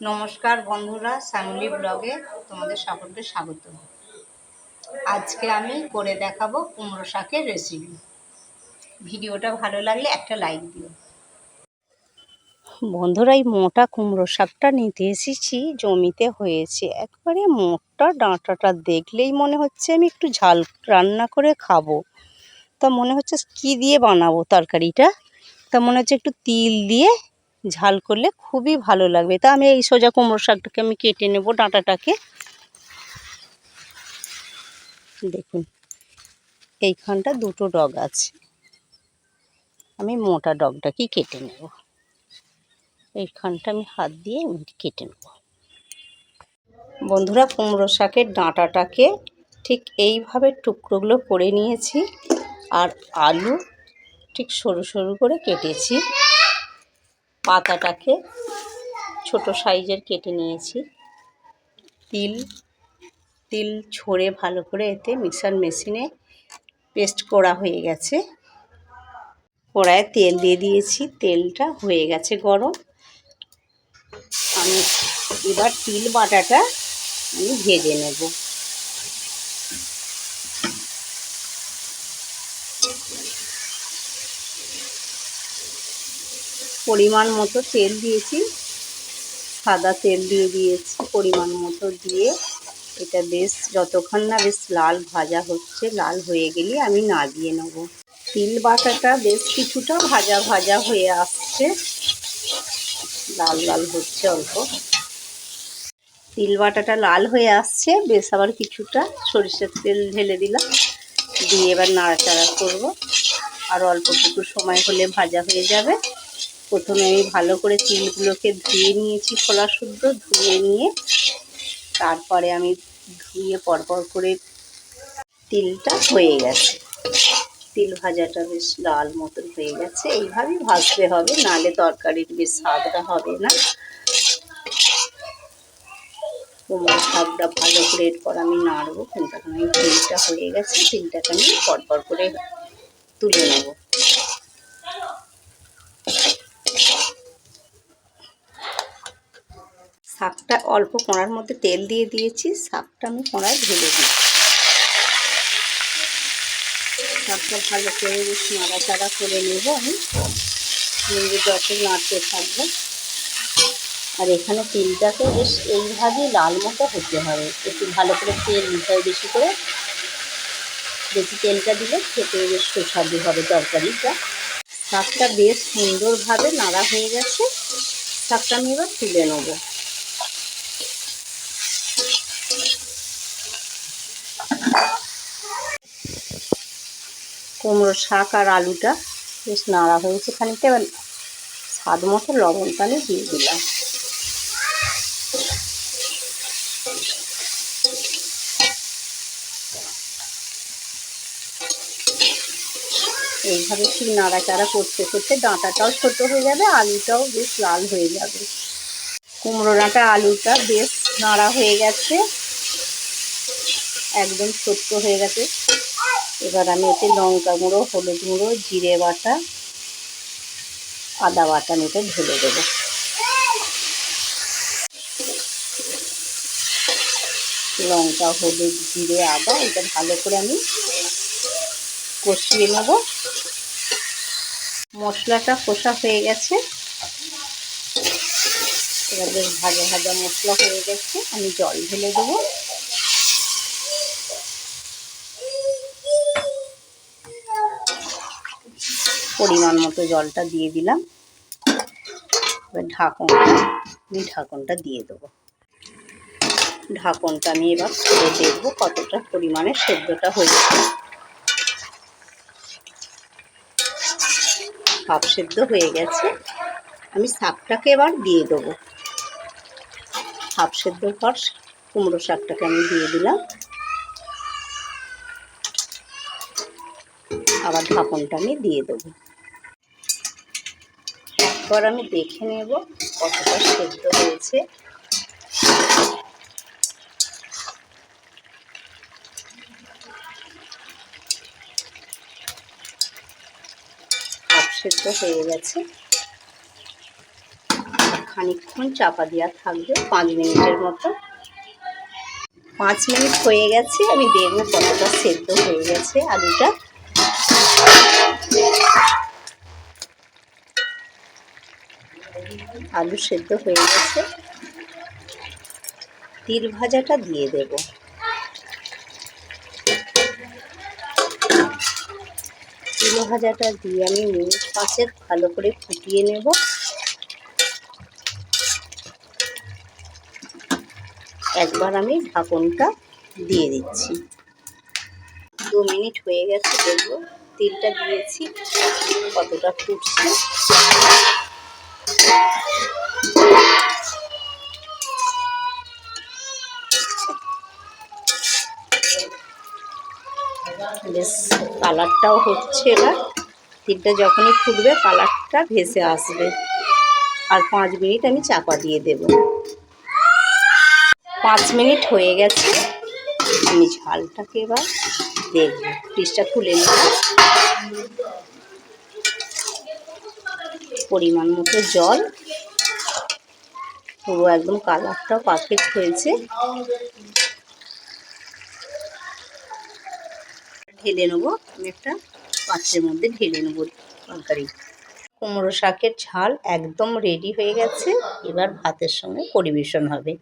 নমস্কার বন্ধুরা শ্যামলি ব্লগে তোমাদের সকলকে স্বাগত। আজকে আমি করে দেখাবো কুমড়ো শাকের রেসিপি ভিডিওটা ভালো লাগলে একটা লাইক দিও। বন্ধুরা, এই মোটা কুমড়ো শাকটা নিতে এসেছি, জমিতে হয়েছে। একবারে মোটা ডাঁটাটা দেখলেই মনে হচ্ছে আমি একটু ঝাল রান্না করে খাব। তা মনে হচ্ছে কি দিয়ে বানাবো তরকারিটা? তা মনে হচ্ছে একটু তিল দিয়ে ঝাল করলে খুবই ভালো লাগবে। তা আমি এই সোজা কুমড়ো শাকটাকে আমি কেটে নেব ডাঁটাটাকে। দেখুন, এইখানটা দুটো ডগ আছে। আমি মোটা ডগটাকেই কেটে নেব। এইখানটা আমি হাত দিয়ে কেটে নেব। বন্ধুরা, কুমড়ো শাকের ডাঁটাটাকে ঠিক এইভাবে টুকরোগুলো করে নিয়েছি আর আলু ঠিক সরু সরু করে কেটেছি। পাতাটাকে ছোট সাইজের কেটে নিয়েছি। তিল তিল ছড়ে ভালো করে এতে মিক্সার মেশিনে পেস্ট করা হয়ে গেছে। কড়ায় তেল দিয়ে দিয়েছি, তেলটা হয়ে গেছে গরম। আমি এবার তিল বাটাটা আমি ভেজে নেব। পরিমাণ মতো তেল দিয়েছি। সাদা তেল দিয়ে দিয়েছি পরিমাণ মতো দিয়ে। এটা বেশ যতক্ষণ না বেশ লাল ভাজা হচ্ছে, লাল হয়ে গেলে আমি নাড়িয়ে নেব। তিল বাটাটা বেশ কিছুটা ভাজা ভাজা হয়ে আসছে। লাল লাল হচ্ছে অল্প। তিল বাটাটা লাল হয়ে আসছে, বেশ আবার কিছুটা সরিষার তেল ঢেলে দিলাম। দিয়ে এবার নাড়াচাড়া করব। আর অল্প অল্পটুকু সময় হলে ভাজা হয়ে যাবে। প্রথমে আমি ভালো করে তিলগুলোকে ধুয়ে নিয়েছি খোলা শুদ্ধ, ধুয়ে নিয়ে তারপরে আমি ধুয়ে পরপর করে তিলটা হয়ে গেছে। তিল ভাজাটা বেশ লাল মতন হয়ে গেছে। এইভাবেই ভাজতে হবে, নালে তরকারির বেশ স্বাদটা হবে না। কুমড়ো শাকটা ভালো করে এরপর আমি নাড়বো। এখন আমি তিলটা হয়ে গেছে, তিলটাকে আমি পরপর করে তুলে নেব। শাকটা অল্প কোঁড়ার মধ্যে তেল দিয়ে দিয়েছি শাকটা আমি কোঁড়ায় ঢেলে দিই শাকটা ভালো করে বেশ নাড়াচাড়া করে নেব আমি। নিজের যত নাড়তে থাকব। আর এখানে তিলটাকে বেশ এইভাবেই লাল মতো হতে হবে। একটু ভালো করে তেল নিতে হবে বেশি করে। বেশি তেলটা দিলে খেতে বেশ সুস্বাদু হবে তরকারিটা। শাকটা বেশ সুন্দরভাবে নাড়া হয়ে গেছে। শাকটা আমি এবার তুলে নেব। কুমড়ো শাক আর আলুটা বেশ নাড়া হয়েছে খানিকটা, এবার স্বাদ মতো লবণ আমি দিয়ে দিলাম। এইভাবে ঠিক নাড়াচাড়া করতে করতে ডাঁটাটাও ছোট হয়ে যাবে, আলুটাও বেশ লাল হয়ে যাবে। কুমড়ো ডাঁটা, আলুটা বেশ নাড়া হয়ে গেছে, একদম ছোট্ট হয়ে গেছে। এবার আমি এতে লঙ্কা গুঁড়ো, হলুদ গুঁড়ো, জিরে বাটা, আদা বাটা আমি এটা ঢেলে দেবো। লঙ্কা, হলুদ, জিরে, আদা, এটা ভালো করে আমি কষিয়ে নেব। মশলাটা কষা হয়ে গেছে। এবার বেশ ভাজা ভাজা মশলা হয়ে গেছে, আমি জল ঢেলে দেবো। পরিমাণ মতো জলটা দিয়ে দিলাম। এবার ঢাকনটা আমি ঢাকনটা দিয়ে দেবো। ঢাকনটা আমি এবার খুলে দেখব কতটা পরিমাণে সেদ্ধটা হয়েছে। হাফ সেদ্ধ হয়ে গেছে। আমি শাকটাকে এবার দিয়ে দেবো। হাফ সেদ্ধর পর কুমড়ো শাকটাকে আমি দিয়ে দিলাম। আবার ঢাকনটা আমি দিয়ে দেবো। একবার আমি দেখে নেব কতটা সেদ্ধ হয়েছে। সেদ্ধ হয়ে গেছে। খানিকক্ষণ চাপা দেওয়া থাকবে পাঁচ মিনিটের মতো। পাঁচ মিনিট হয়ে গেছে, আমি দেখব কতটা সেদ্ধ হয়ে গেছে আলুটা। আলু সেদ্ধ হয়ে গেছে। তিল ভাজাটা দিয়ে দেব। তিল ভাজাটা দিয়ে আমি মিনিট পাঁচেক ভালো করে ফুটিয়ে নেব। একবার আমি ঢাকনটা দিয়ে দিচ্ছি। দু মিনিট হয়ে গেছে, দেখব তিলটা দিয়েছি, কতটা ফুটছে। বেশ, কালারটাও হচ্ছে এবার। তিলটা যখনই ফুটবে, কালারটা ভেসে আসবে। আর পাঁচ মিনিট আমি চাপা দিয়ে দেব। পাঁচ মিনিট হয়ে গেছে। আমি ঝালটাকে এবার দেখব। পিসটা খুলে নেব। পরিমাণ মতো জল। পুরো একদম কালারটাও পারফেক্ট হয়েছে। ঢেলে নেব। আমি একটা পাত্রের মধ্যে ঢেলে নেব তরকারি। কুমড়ো শাকের ঝাল একদম রেডি হয়ে গেছে। এবার ভাতের সঙ্গে পরিবেশন হবে।